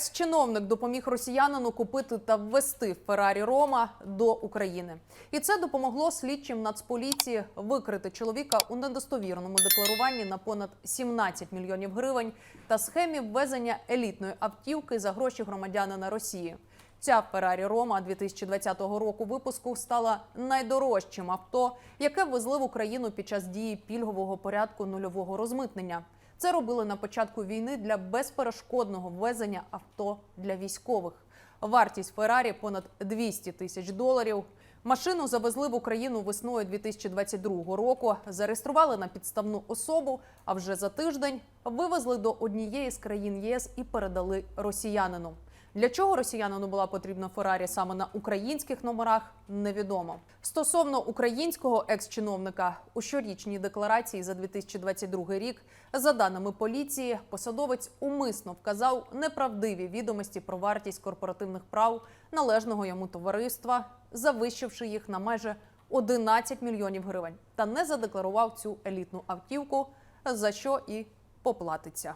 Екс-чиновник допоміг росіянину купити та ввести Феррарі Рома до України, і це допомогло слідчим Нацполіції викрити чоловіка у недостовірному декларуванні на понад 17 мільйонів гривень та схемі ввезення елітної автівки за гроші громадянина Росії. Ця Феррарі Рома 2020 року випуску стала найдорожчим авто, яке ввезли в Україну під час дії пільгового порядку нульового розмитнення. Це робили на початку війни для безперешкодного ввезення авто для військових. Вартість Феррарі понад 200 тисяч доларів. Машину завезли в Україну весною 2022 року, зареєстрували на підставну особу, а вже за тиждень вивезли до однієї з країн ЄС і передали росіянину. Для чого росіянину була потрібна Феррарі саме на українських номерах, невідомо. Стосовно українського екс-чиновника у щорічній декларації за 2022 рік, за даними поліції, посадовець умисно вказав неправдиві відомості про вартість корпоративних прав належного йому товариства, завищивши їх на майже 11 мільйонів гривень, та не задекларував цю елітну автівку, за що і поплатиться.